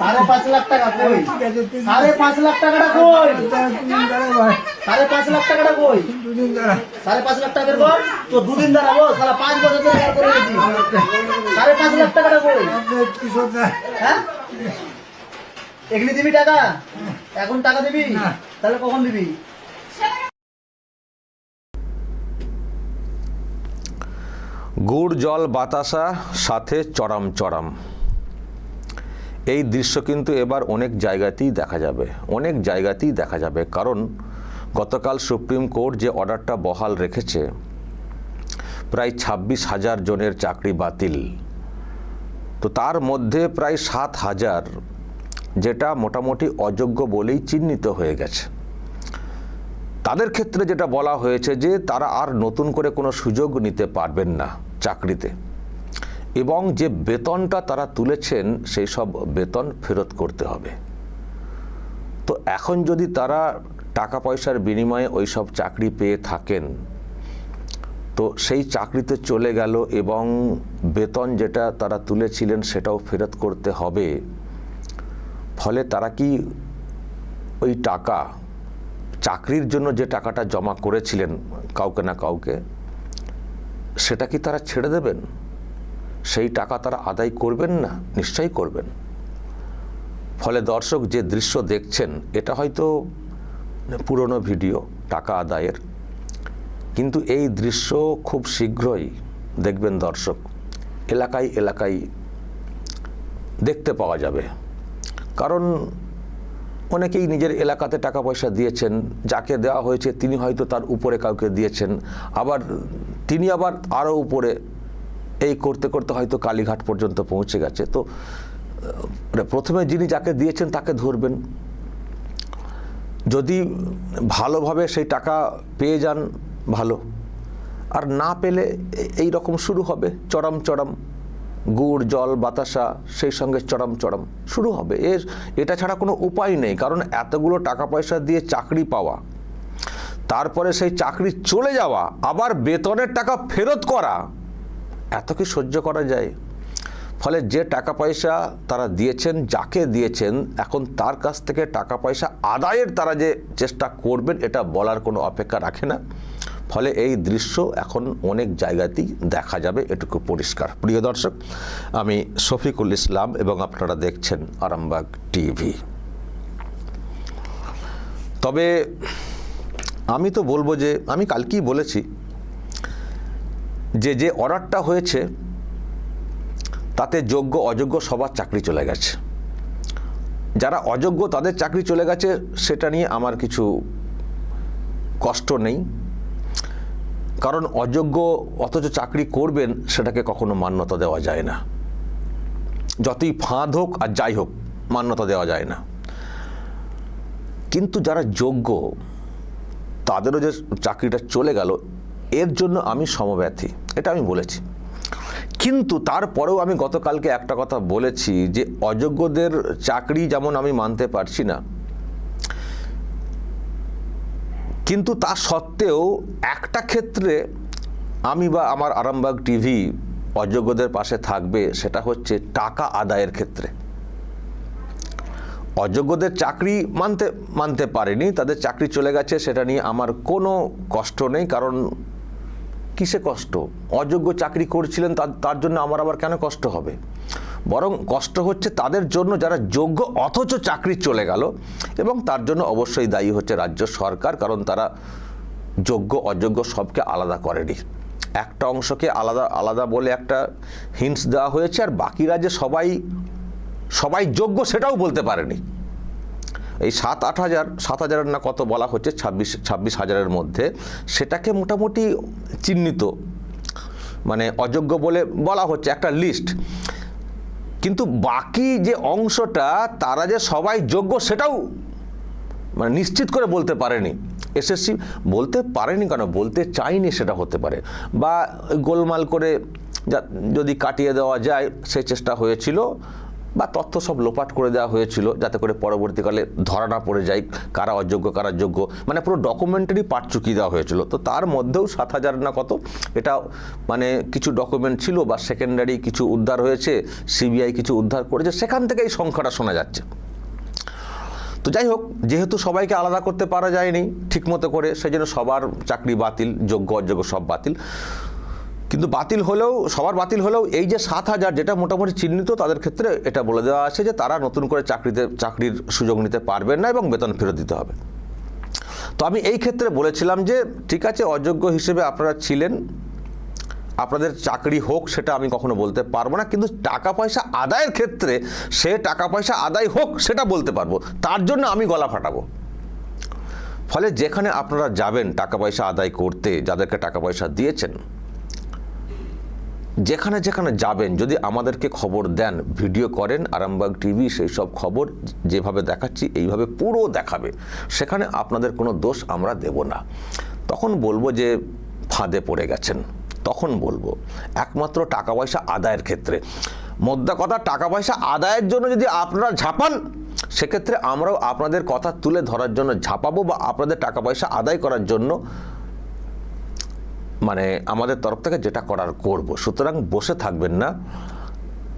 সাড়ে পাঁচ লাখ টাকা কই? সাড়ে পাঁচ লাখ টাকাটা কই? সাড়ে পাঁচ লাখ টাকাটা কই? সাড়ে পাঁচ লাখ তো দুদিন দাঁড়াবো সারা পাঁচ বছর ধরে করে গেছি সাড়ে পাঁচ লাখ টাকাটা কই? হ্যাঁ? এগুলি দিবি টাকা? এখন টাকা দিবি? তাহলে কখন দিবি? গুড়, জল, বাতাসা, সাথে চড়াম চড়াম এই দৃশ্য কিন্তু এবার অনেক জায়গাতেই দেখা যাবে, অনেক জায়গাতেই দেখা যাবে। কারণ গতকাল সুপ্রিম কোর্ট যে অর্ডারটা বহাল রেখেছে, প্রায় ছাব্বিশ হাজার জনের চাকরি বাতিল। তো তার মধ্যে প্রায় সাত হাজার যেটা মোটামুটি অযোগ্য বলেই চিহ্নিত হয়ে গেছে। তাদের ক্ষেত্রে যেটা বলা হয়েছে যে তারা আর নতুন করে কোনো সুযোগ নিতে পারবেন না। চাকরিতে। এবং যে বেতনটা তারা তুলেছেন, সেই সব বেতন ফেরত করতে হবে। তো এখন যদি তারা টাকা পয়সার বিনিময়ে ওই সব চাকরি পেয়ে থাকেন, তো সেই চাকরিতে চলে গেল এবং বেতন যেটা তারা তুলেছিলেন, সেটাও ফেরত করতে হবে। ফলে তারা কি ওই টাকা, চাকরির জন্য যে টাকাটা জমা করেছিলেন, কাউকে না কাউকে সেটা কি তারা ছেড়ে দেবেন? সেই টাকা তারা আদায় করবেন না? নিশ্চয়ই করবেন। ফলে দর্শক যে দৃশ্য দেখছেন, এটা হয়তো পুরনো ভিডিও, টাকা আদায়ের। কিন্তু এই দৃশ্য খুব শীঘ্রই দেখবেন দর্শক। এলাকায় এলাকায় দেখতে পাওয়া যাবে। কারণ অনেকেই নিজের এলাকাতে টাকা পয়সা দিয়েছেন, যাকে দেওয়া হয়েছে তিনি হয়তো তার উপরে কাউকে দিয়েছেন। আবার তিনি আবার আরও উপরে এই করতে করতে হয়তো কালীঘাট পর্যন্ত পৌঁছে গেছে। তো প্রথমে যিনি যাকে দিয়েছেন তাকে ধরবেন। যদি ভালোভাবে সেই টাকা পেয়ে যান, ভালো। আর না পেলে এই রকম শুরু হবে, চরম চরম। গুড়, জল, বাতাসা, সেই সঙ্গে চরম চরম। শুরু হবে। এর, এটা ছাড়া কোনো উপায় নেই, কারণ এতগুলো টাকা পয়সা দিয়ে চাকরি পাওয়া, তারপরে সেই চাকরি চলে যাওয়া, আবার বেতনের টাকা ফেরত করা, এত কি সহ্য করা যায়? ফলে যে টাকা পয়সা তারা দিয়েছেন, যাকে দিয়েছেন, এখন তার কাছ থেকে টাকা পয়সা আদায়ের তারা যে চেষ্টা করবেন, এটা বলার কোনো অপেক্ষা রাখে না। ফলে এই দৃশ্য এখন অনেক জায়গাতেই দেখা যাবে, এটুকু পরিষ্কার। প্রিয় দর্শক, আমি শফিকুল ইসলাম এবং আপনারা দেখছেন আরামবাগ টিভি। তবে আমি তো বলব যে, আমি কালকেই বলেছি যে যে অর্ডারটা হয়েছে, তাতে যোগ্য অযোগ্য সবার চাকরি চলে গেছে। যারা অযোগ্য তাদের চাকরি চলে গেছে, সেটা নিয়ে আমার কিছু কষ্ট নেই। কারণ অযোগ্য অথচ চাকরি করবেন সেটাকে কখনো মান্যতা দেওয়া যায় না। যতই ফাঁদ হোক আর যাই হোক, মান্যতা দেওয়া যায় না। কিন্তু যারা যোগ্য, তাদেরও যে চাকরিটা চলে গেল, এর জন্য আমি সমব্যথী, এটা আমি বলেছি। কিন্তু তারপরেও আমি গতকালকে একটা কথা বলেছি যে অযোগ্যদের চাকরি যেমন আমি মানতে পারছি না কিন্তু তা সত্ত্বেও একটা ক্ষেত্রে আমি বা আমার আরামবাগ টিভি অযোগ্যদের পাশে থাকবে, সেটা হচ্ছে টাকা আদায়ের ক্ষেত্রে। অযোগ্যদের চাকরি মানতে মানতে পারেনি, তাদের চাকরি চলে গেছে, সেটা নিয়ে আমার কোনো কষ্ট নেই, কারণ কিসে কষ্ট? অযোগ্য চাকরি করছিলেন, তার জন্য আমার আবার কেন কষ্ট হবে? বরং কষ্ট হচ্ছে তাদের জন্য যারা যোগ্য, অথচ চাকরি চলে গেল। এবং তার জন্য অবশ্যই দায়ী হচ্ছে রাজ্য সরকার, কারণ তারা যোগ্য, অযোগ্য সবকে আলাদা করেনি। একটা অংশকে আলাদা আলাদা বলে একটা হিন্টস দেওয়া হয়েছে, আর বাকিরা যে সবাই সবাই যোগ্য সেটাও বলতে পারেনি। এই সাত, আট হাজার, সাত হাজারের না কত বলা হচ্ছে, ছাব্বিশ ছাব্বিশ হাজারের মধ্যে সেটাকে মোটামুটি চিহ্নিত মানে অযোগ্য বলে বলা হচ্ছে। একটা লিস্ট কিন্তু বাকি যে অংশটা, তারা যে সবাই যোগ্য সেটাও মানে নিশ্চিত করে বলতে পারেনি। এসএসসি বলতে পারেনি কেন? বলতে চাইনি সেটা হতে পারে। বা গোলমাল করে যদি কাটিয়ে দেওয়া যায় সেই চেষ্টা হয়েছিল। বা তথ্য সব লোপাট করে দেওয়া হয়েছিল যাতে করে পরবর্তীকালে ধরা না পড়ে যায় কারা অযোগ্য, কারা যোগ্য। মানে পুরো ডকুমেন্টারি পাঠ চুকিয়ে দেওয়া হয়েছিল। তো তার মধ্যেও সাত হাজার না কত, এটা মানে কিছু ডকুমেন্ট ছিল বা সেকেন্ডারি কিছু উদ্ধার হয়েছে সিবিআই কিছু উদ্ধার করেছে, সেখান থেকে এই সংখ্যাটা শোনা যাচ্ছে। তো যাই হোক, যেহেতু সবাইকে আলাদা করতে পারা যায়নি ঠিকমতো করে সেই জন্য সবার চাকরি বাতিল, যোগ্য, অযোগ্য সব বাতিল। কিন্তু বাতিল হলেও, সবার বাতিল হলেও এই যে সাত হাজার যেটা মোটামুটি চিহ্নিত, তাদের ক্ষেত্রে এটা বলে দেওয়া আছে যে তারা নতুন করে চাকরিতে, চাকরির সুযোগ নিতে পারবেন না এবং বেতন ফেরত দিতে হবে। তো আমি এই ক্ষেত্রে বলেছিলাম যে, ঠিক আছে, অযোগ্য হিসেবে আপনারা ছিলেন, আপনাদের চাকরি হোক সেটা আমি কখনো বলতে পারব না, কিন্তু টাকা পয়সা আদায়ের ক্ষেত্রে সে টাকা পয়সা আদায় হোক সেটা বলতে পারব, তার জন্য আমি গলা ফাটাবো। ফলে যেখানে আপনারা যাবেন টাকা পয়সা আদায় করতে, যাদেরকে টাকা পয়সা দিয়েছেন যেখানে যেখানে যাবেন, যদি আমাদেরকে খবর দেন, ভিডিও করেন, আরামবাগ টিভি সেই সব খবর যেভাবে দেখাচ্ছি, এইভাবে পুরো দেখাবে, সেখানে আপনাদের কোনো দোষ আমরা দেব না। তখন বলব যে, ফাঁদে পড়ে গেছেন। তখন বলব, একমাত্র টাকা পয়সা আদায়ের ক্ষেত্রে। মোদ্দা কথা, টাকা পয়সা আদায়ের জন্য যদি আপনারা ঝাঁপান, সেক্ষেত্রে আমরাও আপনাদের কথা তুলে ধরার জন্য ঝাঁপাবো বা আপনাদের টাকা পয়সা আদায় করার জন্য মানে আমাদের তরফ থেকে যেটা করার করব। সুতরাং বসে থাকবেন না।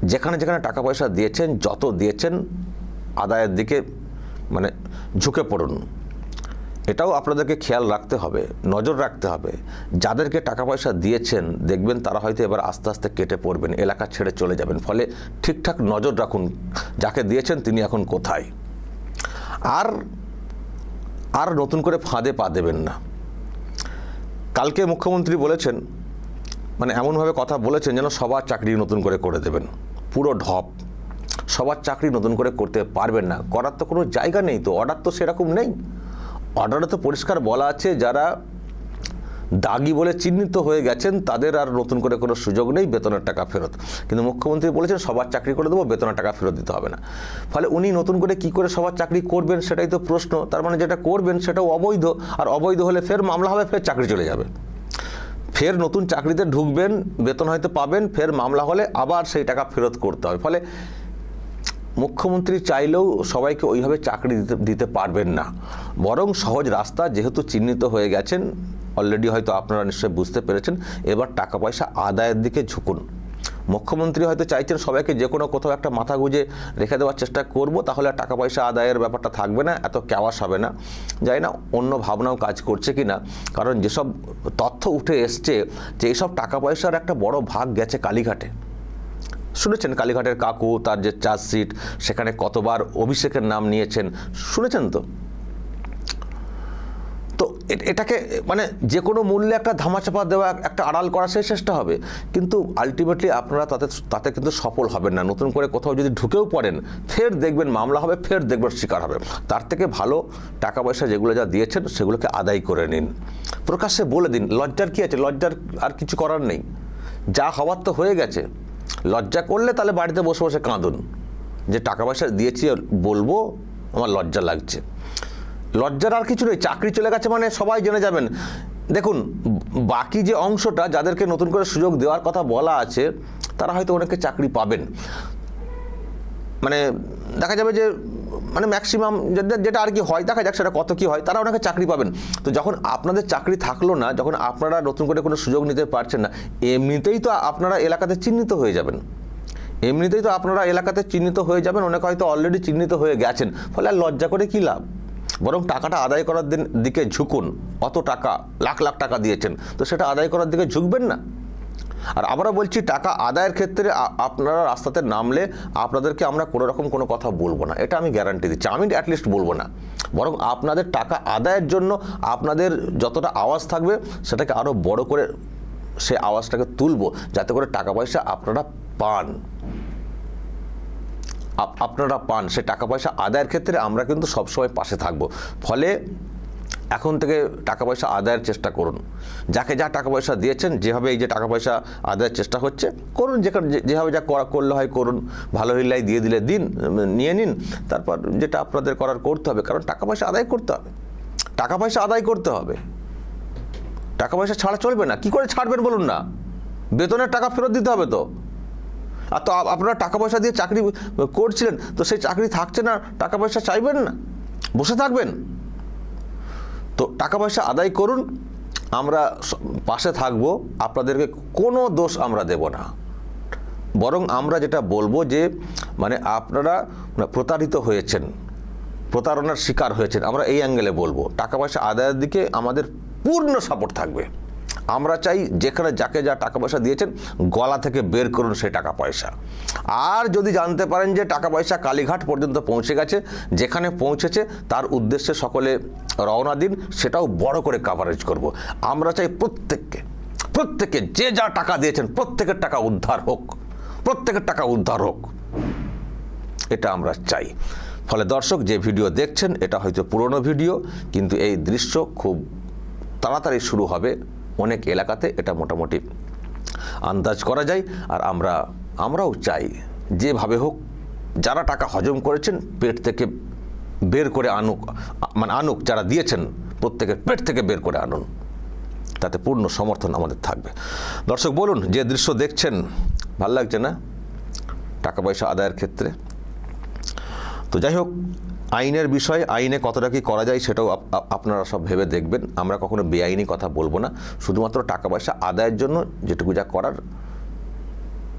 যেখানে যেখানে টাকা পয়সা দিয়েছেন, যত দিয়েছেন, আদায়ের দিকে মানে ঝুঁকে পড়ুন। এটাও আপনাদেরকে খেয়াল রাখতে হবে, নজর রাখতে হবে। যাদেরকে টাকা পয়সা দিয়েছেন, দেখবেন তারা হয়তো এবার আস্তে আস্তে কেটে পড়বেন, এলাকা ছেড়ে চলে যাবেন। ফলে ঠিকঠাক নজর রাখুন, যাকে দিয়েছেন তিনি এখন কোথায়। আর আর নতুন করে ফাঁদে পা দেবেন না। কালকে মুখ্যমন্ত্রী বলেছেন মানে এমনভাবে কথা বলেছেন যেন সবার চাকরি নতুন করে করে দেবেন। পুরো ঢপ। সবার চাকরি নতুন করে করতে পারবেন না। করার তো কোনো জায়গা নেই তো, অর্ডার তো সেরকম নেই। অর্ডারে তো পরিষ্কার বলা আছে যারা দাগি বলে চিহ্নিত হয়ে গেছেন, তাদের আর নতুন করে কোনো সুযোগ নেই বেতনের টাকা ফেরত। কিন্তু মুখ্যমন্ত্রী বলেছেন, সবার চাকরি করে দেবো, বেতনের টাকা ফেরত দিতে হবে না। ফলে উনি নতুন করে কি করে সবার চাকরি করবেন সেটাই তো প্রশ্ন। তার মানে যেটা করবেন সেটাও অবৈধ, আর অবৈধ হলে ফের মামলা হবে, ফের চাকরি চলে যাবে। ফের নতুন চাকরিতে ঢুকবেন, বেতন হয়তো পাবেন, ফের মামলা হলে আবার সেই টাকা ফেরত করতে হবে। ফলে মুখ্যমন্ত্রী চাইলেও সবাইকে ওইভাবে চাকরি দিতে দিতে পারবেন না। বরং সহজ রাস্তা, যেহেতু চিহ্নিত হয়ে গেছেন অলরেডি হয়তো আপনারা নিশ্চয়ই বুঝতে পেরেছেন। এবার টাকা পয়সা আদায়ের দিকে ঝুঁকুন। মুখ্যমন্ত্রী হয়তো চাইছেন সবাইকে যে কোনো কোথাও একটা মাথা গুঁজে রেখে দেওয়ার চেষ্টা করব, তাহলে টাকা পয়সা আদায়ের ব্যাপারটা থাকবে না, এত ক্যাওয়াস হবে না। যাই না, অন্য ভাবনাও কাজ করছে কি না? কারণ যেসব তথ্য উঠে এসছে যে এইসব টাকা পয়সার একটা বড় ভাগ গেছে কালীঘাটে। শুনেছেন কালীঘাটের কাকু, তার যে চার্জশিট, সেখানে কতবার অভিষেকের নাম নিয়েছেন, শুনেছেন তো? তো এটাকে মানে যে কোনো মূল্যে একটা ধামাচাপা দেওয়া, একটা আড়াল করা সেই চেষ্টা হবে। কিন্তু আলটিমেটলি আপনারা তাতে তাতে কিন্তু সফল হবেন না। নতুন করে কোথাও যদি ঢুকেও পড়েন, ফের দেখবেন মামলা হবে, ফের দেখবেন শিকার হবে। তার থেকে ভালো টাকা পয়সা যেগুলো যা দিয়েছেন, সেগুলোকে আদায় করে নিন। প্রকাশ্যে বলে দিন, লজ্জার কি আছে? লজ্জার আর কিছু করার নেই। যা হওয়ার তো হয়ে গেছে। লজ্জা করলে তাহলে বাড়িতে বসে বসে কাঁদুন। যে টাকা পয়সা দিয়েছি, বলব, আমার লজ্জা লাগছে। লজ্জার আর কিছু নেই, চাকরি চলে গেছে মানে সবাই জেনে যাবেন। দেখুন, বাকি যে অংশটা যাদেরকে নতুন করে সুযোগ দেওয়ার কথা বলা আছে, তারা হয়তো অনেকে চাকরি পাবেন। মানে দেখা যাবে যে মানে ম্যাক্সিমাম যেটা আর কি হয়, দেখা যাক সেটা কত কি হয়, তারা অনেকে চাকরি পাবেন। তো যখন আপনাদের চাকরি থাকল না, যখন আপনারা নতুন করে কোনো সুযোগ নিতে পারছেন না, এমনিতেই তো আপনারা এলাকাতে চিহ্নিত হয়ে যাবেন। এমনিতেই তো আপনারা এলাকাতে চিহ্নিত হয়ে যাবেন, অনেকে হয়তো অলরেডি চিহ্নিত হয়ে গেছেন। ফলে আর লজ্জা করে কী লাভ? বরং টাকাটা আদায় করার দিন দিকে ঝুঁকুন। অত টাকা, লাখ লাখ টাকা দিয়েছেন। তো সেটা আদায় করার দিকে ঝুঁকবেন না। আর আমরা বলছি, টাকা আদায়ের ক্ষেত্রে আপনারা রাস্তাতে নামলে আপনাদেরকে আমরা কোনো রকম কোনো কথা বলব না। এটা আমি গ্যারান্টি দিচ্ছি। আমি অ্যাটলিস্ট বলব না। বরং আপনাদের টাকা আদায়ের জন্য আপনাদের যতটা আওয়াজ থাকবে, সেটাকে আরও বড় করে সে আওয়াজটাকে তুলবো। যাতে করে টাকা পয়সা আপনারা পান। আপনারা পান সে টাকা পয়সা আদায়ের ক্ষেত্রে আমরা কিন্তু সবসময় পাশে থাকব। ফলে এখন থেকে টাকা পয়সা আদায়ের চেষ্টা করুন। যাকে যা টাকা পয়সা দিয়েছেন, যেভাবে এই যে টাকা পয়সা আদায়ের চেষ্টা হচ্ছে, করুন যেখানে যেভাবে যা করা করলে হয় করুন। ভালো হিল্লাই দিয়ে দিলে দিন, নিয়ে নিন। তারপর যেটা আপনাদের করার করতে হবে, কারণ টাকা পয়সা আদায় করতে হবে। টাকা পয়সা আদায় করতে হবে। টাকা পয়সা ছাড়া চলবে না। কি করে ছাড়বেন বলুন না? বেতনের টাকা ফেরত দিতে হবে তো। আর তো আপনারা টাকা পয়সা দিয়ে চাকরি করছিলেন, তো সেই চাকরি থাকছে না, টাকা পয়সা চাইবেন না? বসে থাকবেন? তো টাকা পয়সা আদায় করুন, আমরা পাশে থাকব, আপনাদেরকে কোনো দোষ আমরা দেব না। বরং আমরা যেটা বলব যে মানে আপনারা মানে প্রতারিত হয়েছেন, প্রতারণার শিকার হয়েছেন, আমরা এই অ্যাঙ্গেলে বলব। টাকা পয়সা আদায়ের দিকে আমাদের পূর্ণ সাপোর্ট থাকবে। আমরা চাই যেখানে যাকে যা টাকা পয়সা দিয়েছেন গলা থেকে বের করুন সেই টাকা পয়সা। আর যদি জানতে পারেন যে টাকা পয়সা কালীঘাট পর্যন্ত পৌঁছে গেছে, যেখানে পৌঁছেছে, তার উদ্দেশ্যে সকলে রওনা দিন, সেটাও বড় করে কাভারেজ করব। আমরা চাই প্রত্যেককে প্রত্যেকে যে যা টাকা দিয়েছেন, প্রত্যেকের টাকা উদ্ধার হোক, প্রত্যেকের টাকা উদ্ধার হোক। এটা আমরা চাই। ফলে দর্শক, যে ভিডিও দেখছেন, এটা হয়তো পুরনো ভিডিও, কিন্তু এই দৃশ্য খুব তাড়াতাড়ি শুরু হবে। অনেক এলাকাতে এটা মোটামুটি আন্দাজ করা যায় আর আমরা, আমরাও চাই যেভাবে হোক যারা টাকা হজম করেছেন, পেট থেকে বের করে আনুক মানে আনুক, যারা দিয়েছেন, প্রত্যেকের পেট থেকে বের করে আনুন। তাতে পূর্ণ সমর্থন আমাদের থাকবে। দর্শক, বলুন, যে দৃশ্য দেখছেন, ভালো লাগছে না? টাকা পয়সা আদায়ের ক্ষেত্রে। তো যাই হোক আইনের বিষয়, আইনে কতটা কি করা যায় সেটাও আপ- আপ- আপনারা সব ভেবে দেখবেন। আমরা কখনো বেআইনি কথা বলব না। শুধুমাত্র টাকা পয়সা আদায়ের জন্য যেটুকু যা করার,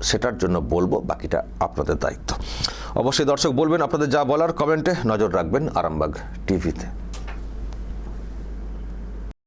সেটার জন্য বলব, বাকিটা আপনাদের দায়িত্ব। অবশ্যই দর্শক বলবেন আপনাদের যা বলার, কমেন্টে নজর রাখবেন আরামবাগ টিভিতে।